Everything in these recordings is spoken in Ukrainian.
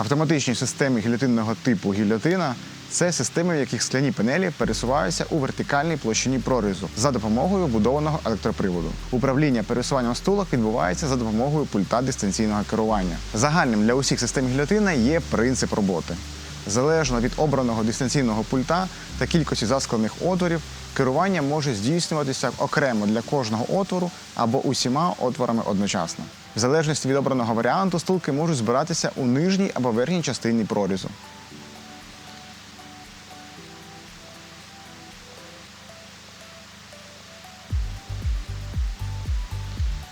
Автоматичні системи гільотинного типу гільотина це системи, в яких скляні панелі пересуваються у вертикальній площині прорізу за допомогою вбудованого електроприводу. Управління пересуванням стулок відбувається за допомогою пульта дистанційного керування. Загальним для усіх систем гільотина є принцип роботи. Залежно від обраного дистанційного пульта та кількості засклених отворів, керування може здійснюватися окремо для кожного отвору або усіма отворами одночасно. В залежності від обраного варіанту стулки можуть збиратися у нижній або верхній частині прорізу.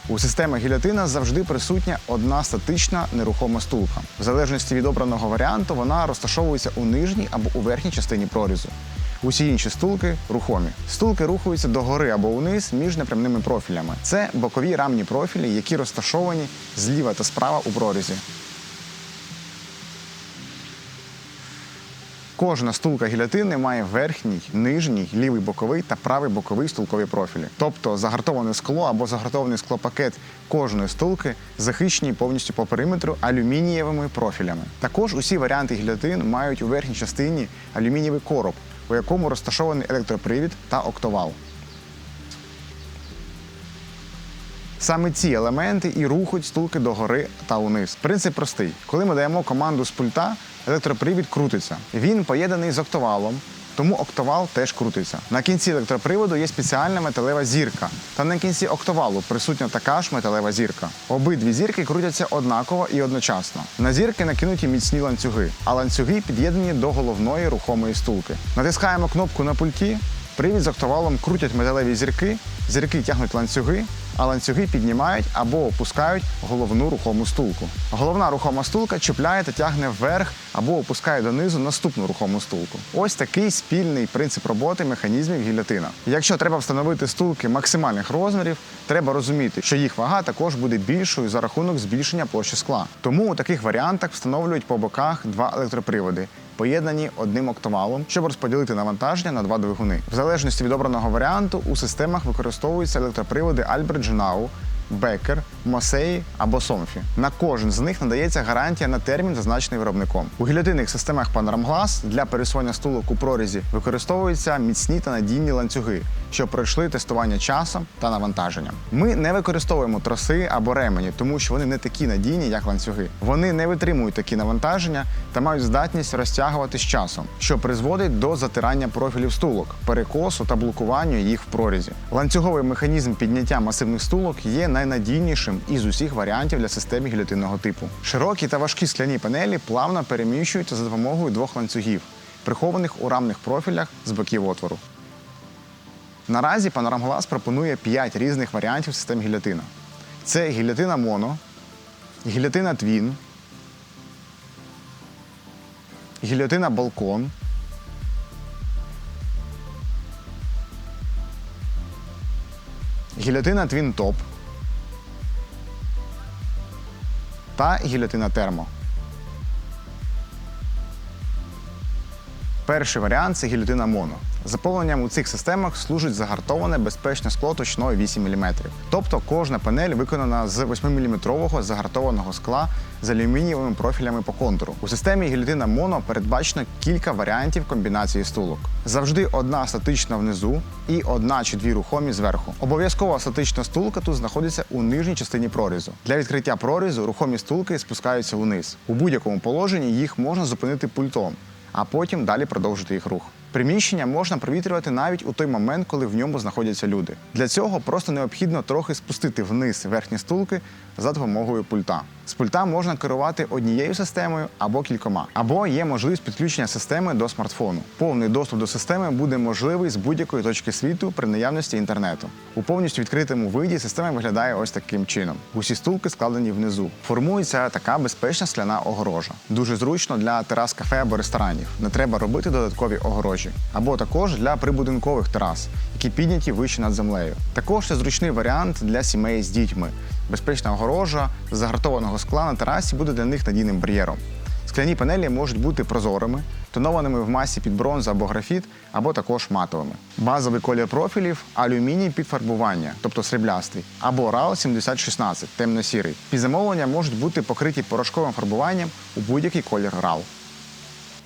У системах гільотина завжди присутня одна статична нерухома стулка. В залежності від обраного варіанту вона розташовується у нижній або у верхній частині прорізу. Усі інші стулки рухомі. Стулки рухаються догори або униз між непрямними профілями. Це бокові рамні профілі, які розташовані зліва та справа у прорізі. Кожна стулка гільотини має верхній, нижній, лівий боковий та правий боковий стулкові профілі. Тобто загартоване скло або загартований склопакет кожної стулки захищені повністю по периметру алюмінієвими профілями. Також усі варіанти гільотин мають у верхній частині алюмінієвий короб, у якому розташований електропривід та октовал. Саме ці елементи і рухають стулки догори та униз. Принцип простий: коли ми даємо команду з пульта, електропривід крутиться. Він поєднаний з октовалом, тому октовал теж крутиться. На кінці електроприводу є спеціальна металева зірка, та на кінці октовалу присутня така ж металева зірка. Обидві зірки крутяться однаково і одночасно. На зірки накинуті міцні ланцюги, а ланцюги під'єднані до головної рухомої стулки. Натискаємо кнопку на пульті. Привід з октовалом крутять металеві зірки, зірки тягнуть ланцюги, а ланцюги піднімають або опускають головну рухому стулку. Головна рухома стулка чіпляє та тягне вверх або опускає донизу наступну рухому стулку. Ось такий спільний принцип роботи механізмів гільотина. Якщо треба встановити стулки максимальних розмірів, треба розуміти, що їх вага також буде більшою за рахунок збільшення площі скла. Тому у таких варіантах встановлюють по боках два електроприводи поєднані одним октовалом, щоб розподілити навантаження на два двигуни. В залежності від обраного варіанту у системах використовуються електроприводи Albrecht Genau, Becker, Mosei або Somfy. На кожен з них надається гарантія на термін, зазначений виробником. У гільотинних системах Panoramglass для пересування стулок у прорізі використовуються міцні та надійні ланцюги, що пройшли тестування часом та навантаженням. Ми не використовуємо троси або ремені, тому що вони не такі надійні, як ланцюги. Вони не витримують такі навантаження та мають здатність розтягувати з часом, що призводить до затирання профілів стулок, перекосу та блокування їх в прорізі. Ланцюговий механізм підняття масивних стулок є найнадійнішим із усіх варіантів для системи гільотинного типу. Широкі та важкі скляні панелі плавно переміщуються за допомогою двох ланцюгів, прихованих у рамних профілях з боків отвору. Наразі Панорамглас пропонує 5 різних варіантів систем гільотина. Це гільотина моно, гільотина твін, гільотина балкон, гільотина твін топ та гільотина термо. Перший варіант це гільотина моно. Заповненням у цих системах служить загартоване безпечне скло точною 8 мм. Тобто кожна панель виконана з 8-мм загартованого скла з алюмінієвими профілями по контуру. У системі гільотина моно передбачено кілька варіантів комбінації стулок. Завжди одна статична внизу і одна чи дві рухомі зверху. Обов'язкова статична стулка тут знаходиться у нижній частині прорізу. Для відкриття прорізу рухомі стулки спускаються вниз. У будь-якому положенні їх можна зупинити пультом а потім далі продовжити їх рух. Приміщення можна провітрювати навіть у той момент, коли в ньому знаходяться люди. Для цього просто необхідно трохи спустити вниз верхні стулки за допомогою пульта. З пульта можна керувати однією системою або кількома, або є можливість підключення системи до смартфону. Повний доступ до системи буде можливий з будь-якої точки світу при наявності інтернету. У повністю відкритому виді система виглядає ось таким чином: усі стулки складені внизу. Формується така безпечна скляна огорожа. Дуже зручно для терас кафе або ресторанів. Не треба робити додаткові огорожі, або також для прибудинкових терас, які підняті вище над землею. Також це зручний варіант для сімей з дітьми. Безпечна огорожа з загартованого скла на терасі буде для них надійним бар'єром. Скляні панелі можуть бути прозорими, тонованими в масі під бронзу або графіт, або також матовими. Базовий колір профілів алюміній під фарбування, тобто сріблястий, або RAL 7016 темно-сірий. Під замовлення можуть бути покриті порошковим фарбуванням у будь-який колір RAL.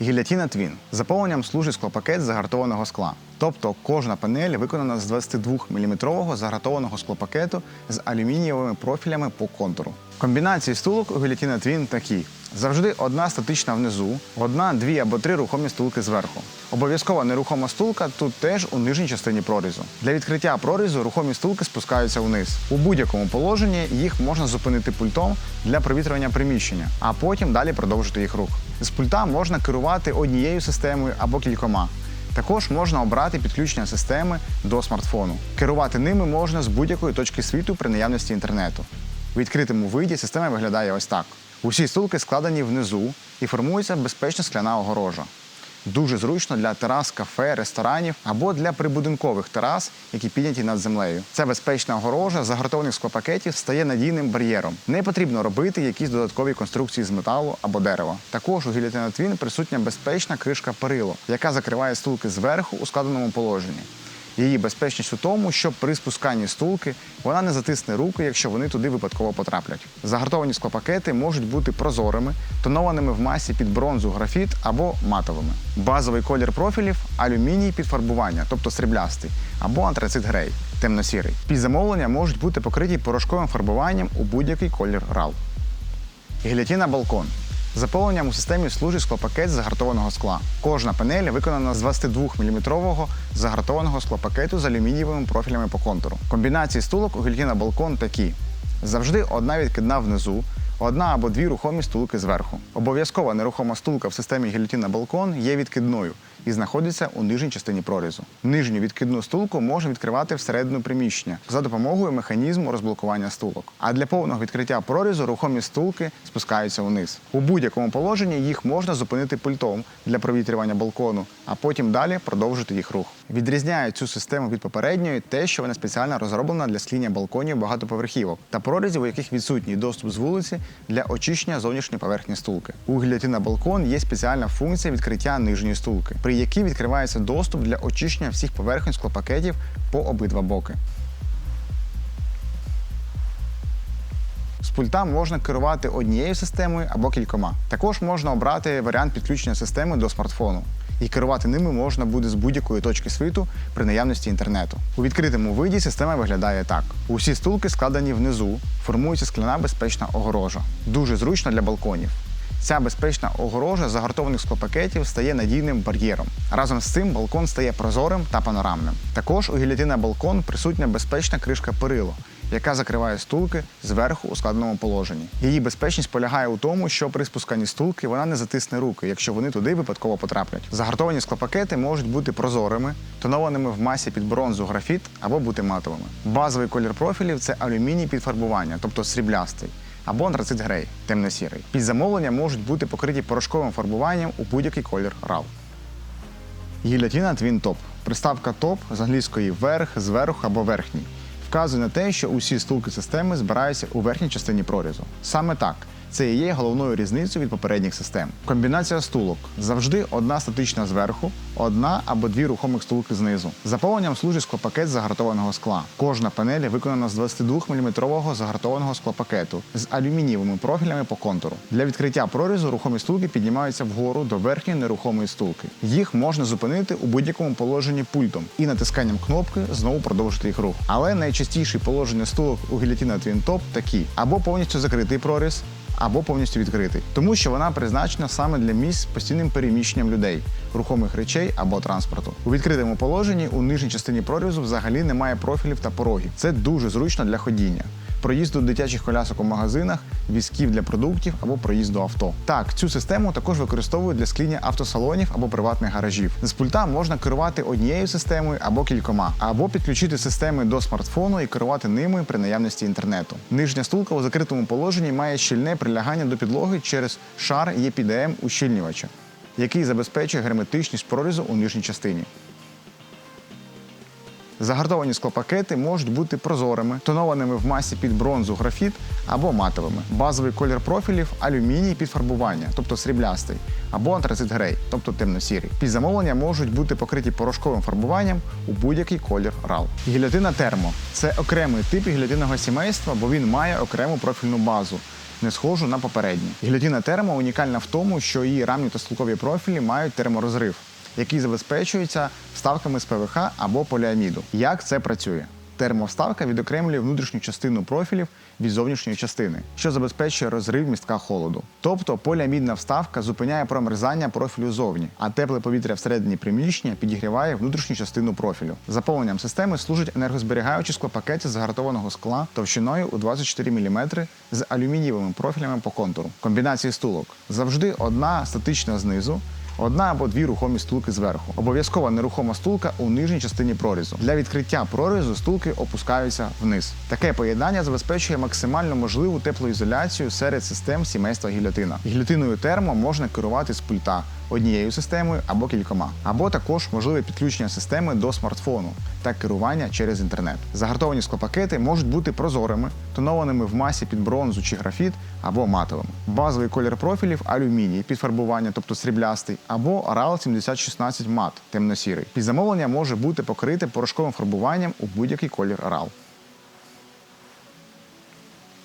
Гілятіна Твін Заповненням служить склопакет загартованого скла. Тобто кожна панель виконана з 22-мм загартованого склопакету з алюмінієвими профілями по контуру. Комбінації стулок у гілятіна Твін такі: завжди одна статична внизу, одна, дві або три рухомі стулки зверху. Обов'язкова нерухома стулка тут теж у нижній частині прорізу. Для відкриття прорізу рухомі стулки спускаються вниз. У будь-якому положенні їх можна зупинити пультом для провітрювання приміщення, а потім далі продовжити їх рух. З пульта можна керувати однією системою або кількома. Також можна обрати підключення системи до смартфону. Керувати ними можна з будь-якої точки світу при наявності інтернету. У відкритому виді система виглядає ось так: усі стулки складені внизу і формується безпечна скляна огорожа. Дуже зручно для терас, кафе, ресторанів або для прибудинкових терас, які підняті над землею. Ця безпечна огорожа загартованих склопакетів стає надійним бар'єром. Не потрібно робити якісь додаткові конструкції з металу або дерева. Також у гілятина Twin присутня безпечна кришка перило, яка закриває стулки зверху у складеному положенні. Її безпечність у тому, що при спусканні стулки вона не затисне руки, якщо вони туди випадково потраплять. Загартовані склопакети можуть бути прозорими, тонованими в масі під бронзу, графіт або матовими. Базовий колір профілів алюміній під фарбування, тобто сріблястий, або антрацит грей, темно-сірий. Під замовлення можуть бути покриті порошковим фарбуванням у будь-який колір RAL. Гілятіна балкон. Заповненням у системі служить склопакет з загартованого скла. Кожна панель виконана з 22-мм загартованого склопакету з алюмінієвими профілями по контуру. Комбінації стулок у гільтіна балкон такі: завжди одна відкидна внизу, одна або дві рухомі стулки зверху. Обов'язкова нерухома стулка в системі гільтіна балкон є відкидною і знаходиться у нижній частині прорізу. Нижню відкидну стулку можна відкривати всередину приміщення за допомогою механізму розблокування стулок. А для повного відкриття прорізу рухомі стулки спускаються вниз. У будь-якому положенні їх можна зупинити пультом для провітрювання балкону, а потім далі продовжити їх рух. Відрізняє цю систему від попередньої те, що вона спеціально розроблена для скління балконів багатоповерхівок та прорізів, у яких відсутній доступ з вулиці для очищення зовнішньої поверхні стулки. У гільотіна балкон є спеціальна функція відкриття нижньої стулки, при якій відкривається доступ для очищення всіх поверхень склопакетів по обидва боки. З пульта можна керувати однією системою або кількома. Також можна обрати варіант підключення системи до смартфону. І керувати ними можна буде з будь-якої точки світу при наявності інтернету. У відкритому виді система виглядає так: усі стулки складені внизу, формується скляна безпечна огорожа. Дуже зручно для балконів. Ця безпечна огорожа загартованих склопакетів стає надійним бар'єром. Разом з цим балкон стає прозорим та панорамним. Також у гілятина балкон присутня безпечна кришка перило, яка закриває стулки зверху у складеному положенні. Її безпечність полягає у тому, що при спусканні стулки вона не затисне руки, якщо вони туди випадково потраплять. Загартовані склопакети можуть бути прозорими, тонованими в масі під бронзу графіт або бути матовими. Базовий колір профілів це алюміній під фарбування, тобто сріблястий. Або антрацит грей, темно-сірий. Під замовлення можуть бути покриті порошковим фарбуванням у будь-який колір RAW. Гілятіна Twin Top. Приставка топ з англійської верх, зверху або верхній. Вказує на те, що усі стулки системи збираються у верхній частині прорізу. Саме так. Це і є головною різницею від попередніх систем. Комбінація стулок завжди одна статична зверху, одна або дві рухомих стулки знизу. Заповненням служить склопакет загартованого скла. Кожна панель виконана з 22-мм загартованого склопакету з алюмінієвими профілями по контуру. Для відкриття прорізу рухомі стулки піднімаються вгору до верхньої нерухомої стулки. Їх можна зупинити у будь-якому положенні пультом і натисканням кнопки знову продовжити їх рух. Але найчастіші положення стулок у гілятіна Twin Top такі: або повністю закритий проріз, або повністю відкритий, тому що вона призначена саме для місць з постійним переміщенням людей, рухомих речей або транспорту. У відкритому положенні у нижній частині прорізу взагалі немає профілів та порогів. Це дуже зручно для ходіння. Проїзду дитячих колясок у магазинах, візків для продуктів або проїзду авто. Так, цю систему також використовують для скління автосалонів або приватних гаражів. З пульта можна керувати однією системою або кількома, або підключити системи до смартфону і керувати ними при наявності інтернету. Нижня стулка у закритому положенні має щільне прилягання до підлоги через шар EPDM ущільнювача, який забезпечує герметичність прорізу у нижній частині. Загартовані склопакети можуть бути прозорими, тонованими в масі під бронзу графіт або матовими. Базовий колір профілів алюміній під фарбування, тобто сріблястий, або антрацит грей, тобто темно-сірий. Під замовлення можуть бути покриті порошковим фарбуванням у будь-який колір RAL. Гільотина термо це окремий тип гільотинного сімейства, бо він має окрему профільну базу. Не схожу на попередні. Гільотина термо унікальна в тому, що її рамні та стулкові профілі мають терморозрив, який забезпечується вставками з ПВХ або поліаміду. Як це працює? Термовставка відокремлює внутрішню частину профілів від зовнішньої частини, що забезпечує розрив містка холоду. Тобто поліамідна вставка зупиняє промерзання профілю зовні, а тепле повітря всередині приміщення підігріває внутрішню частину профілю. Заповненням системи служать енергозберігаючі склопакети з загартованого скла товщиною у 24 мм з алюмінієвими профілями по контуру. Комбінації стулок завжди одна статична знизу. Одна або дві рухомі стулки зверху. Обов'язкова нерухома стулка у нижній частині прорізу. Для відкриття прорізу стулки опускаються вниз. Таке поєднання забезпечує максимально можливу теплоізоляцію серед систем сімейства гільотина. Гільотиною термо можна керувати з пульта однією системою або кількома, або також можливе підключення системи до смартфону та керування через інтернет. Загартовані склопакети можуть бути прозорими, тонованими в масі під бронзу чи графіт або матовими. Базовий колір профілів алюміній під фарбування, тобто сріблястий, або RAL 7016 мат темно-сірий. Під замовлення може бути покрите порошковим фарбуванням у будь-який колір RAL.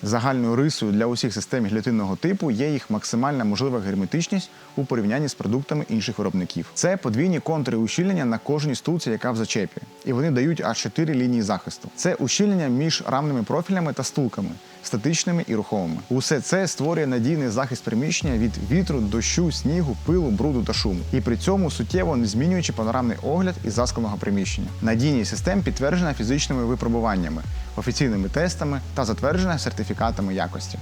Загальною рисою для усіх систем гільотинного типу є їх максимальна можлива герметичність у порівнянні з продуктами інших виробників. Це подвійні контури ущільнення на кожній стулці, яка в зачепі, і вони дають аж 4 лінії захисту. Це ущільнення між рамними профілями та стулками, статичними і рухомими. Усе це створює надійний захист приміщення від вітру, дощу, снігу, пилу, бруду та шуму, і при цьому суттєво не змінюючи панорамний огляд із заскленого приміщення. Надійність систем підтверджена фізичними випробуваннями, офіційними тестами та затверджена сертифікатами якості.